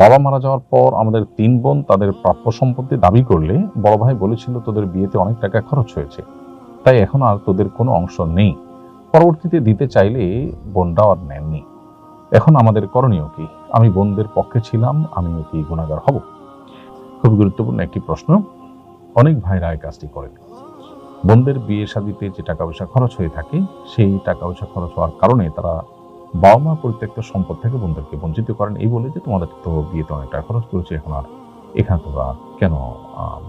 বাবা মারা যাওয়ার পর আমাদের তিন বোন তাদের প্রাপ্য সম্পত্তি দাবি করলে বড় ভাই বলেছিল তোদের বিয়েতে অনেক টাকা খরচ হয়েছে। তাই এখন আর তোদের কোনো অংশ নেই। পরবর্তীতে দিতে চাইলে বোনরাও আর নেননি। এখন আমাদের করণীয় কি? আমি বোনদের পক্ষে ছিলাম, আমিও কি গুণাগার হব? খুব গুরুত্বপূর্ণ একটি প্রশ্ন। অনেক ভাইরা এই কাজটি করেন। বোনদের বিয়ে শাদিতে যে টাকা পয়সা খরচ হয়ে থাকে, সেই টাকা পয়সা খরচ হওয়ার কারণে তারা বাবা মা পরিত্যক্ত সম্পদ থেকে বোনদেরকে বঞ্চিত করেন, এই বলে যে তোমাদের তো বিয়েতে অনেক টাকা খরচ করেছে এখন আর এখানে তোমরা কেন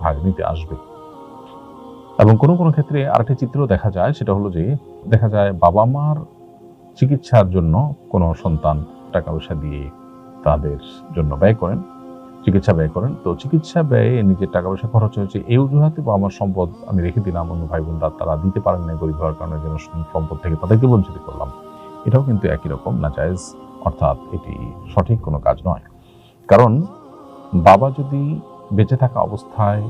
ভাগ নিতে আসবে? এবং কোনো কোনো ক্ষেত্রে আরেকটি চিত্র দেখা যায়, সেটা হলো যে দেখা যায় বাবা মার চিকিৎসার জন্য কোনো সন্তান টাকা পয়সা দিয়ে তাদের জন্য ব্যয় করেন, চিকিৎসা ব্যয় করেন। তো চিকিৎসা ব্যয়ে নিজের টাকা পয়সা খরচ হয়েছে, এই অজুহাতে বাবা মার সম্পদ আমি রেখে দিলাম, অন্য ভাই বোনরা তারা দিতে পারেন না গরিব হওয়ার কারণে যেন সম্পদ থেকে তাদেরকে বঞ্চিত করলাম। এটাও কিন্তু একই রকম, না জায়েজ? অর্থাৎ এটি সঠিক কোনো কাজ নয়। কারণ বাবা যদি বেঁচে থাকা অবস্থায়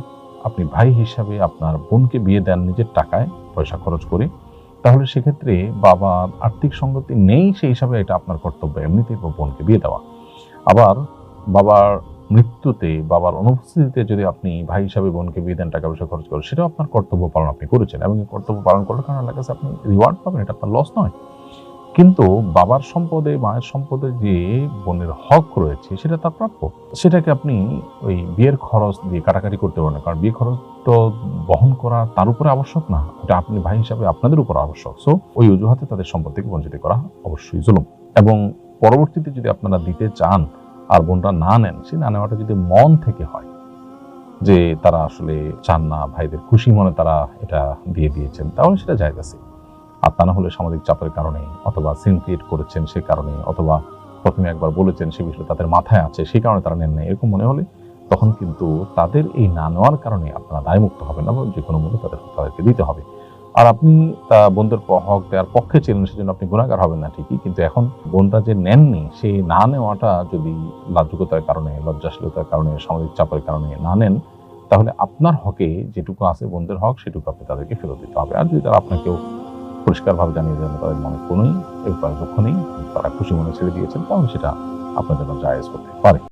আপনি ভাই হিসাবে আপনার বোনকে বিয়ে দেন নিজের টাকায়, পয়সা খরচ করে, তাহলে সেক্ষেত্রে বাবার আর্থিক সঙ্গতি নেই সেই হিসাবে এটা আপনার কর্তব্য, এমনিতেই বোনকে বিয়ে দেওয়া। আবার বাবার মৃত্যুতে, বাবার অনুপস্থিতিতে যদি আপনি ভাই হিসাবে বোনকে বিয়ে দেন, টাকা পয়সা খরচ করেন সেটাও আপনার কর্তব্য পালন আপনি করেছেন এবং কর্তব্য পালন করার কারণে আল্লাহর কাছে আপনি রিওয়ার্ড পাবেন, এটা আপনার লস নয়। কিন্তু বাবার সম্পদে, মায়ের সম্পদে যে বোনের হক রয়েছে, সেটা তার প্রাপ্য। সেটাকে আপনি ওই বিয়ের খরচ দিয়ে কাটাকাটি করতে পারেন কারণ বিয়ে খরচ তো বহন করা তার উপরে আবশ্যক না। এটা আপনি, ভাই হিসাবে আপনাদের উপর আবশ্যক। সো ওই অজুহাতে তাদের সম্পদ থেকে বঞ্চিত করা অবশ্যই জুলুম। এবং পরবর্তীতে যদি আপনারা দিতে চান আর বোনরা না নেন, সেই না নেওয়াটা যদি মন থেকে হয়, যে তারা আসলে চান না, ভাইদের খুশি মনে তারা এটা দিয়ে দিয়েছেন, তাহলে সেটা জায়গা আছে। আর তা না হলে সামাজিক চাপের কারণে অথবা সিন ক্রিয়েট করেছেন সে কারণে অথবা প্রথমে একবার বলেছেন সে বিষয়ে তাদের মাথায় আছে সেই কারণে তারা নেন না এরকম মনে হলে তখন কিন্তু তাদের এই না নেওয়ার কারণে আপনারা দায়মুক্ত হবেন না বা যে কোনো মূল্যে তাদের তাদেরকে দিতে হবে। আর আপনি তা বোনদের হক দেওয়ার পক্ষে ছিলেন সেজন্য আপনি গুণাগার হবেন না ঠিকই, কিন্তু এখন বোনরা যে নেননি সেই না নেওয়াটা যদি লাজুকতার কারণে, লজ্জাশীলতার কারণে, সামাজিক চাপের কারণে না নেন, তাহলে আপনার হকে যেটুকু আছে বোনদের হক, সেটুকু আপনি তাদেরকে ফেরত দিতে হবে। আর যদি তারা আপনাকেও পরিষ্কারভাবে জানিয়ে দেন তাদের মনে কোনোই এই উপায় দুঃখ নেই, তারা খুশি মনে ছেড়ে দিয়েছেন, তাহলে সেটা আপনার জন্য জায়েজ করতে পারে।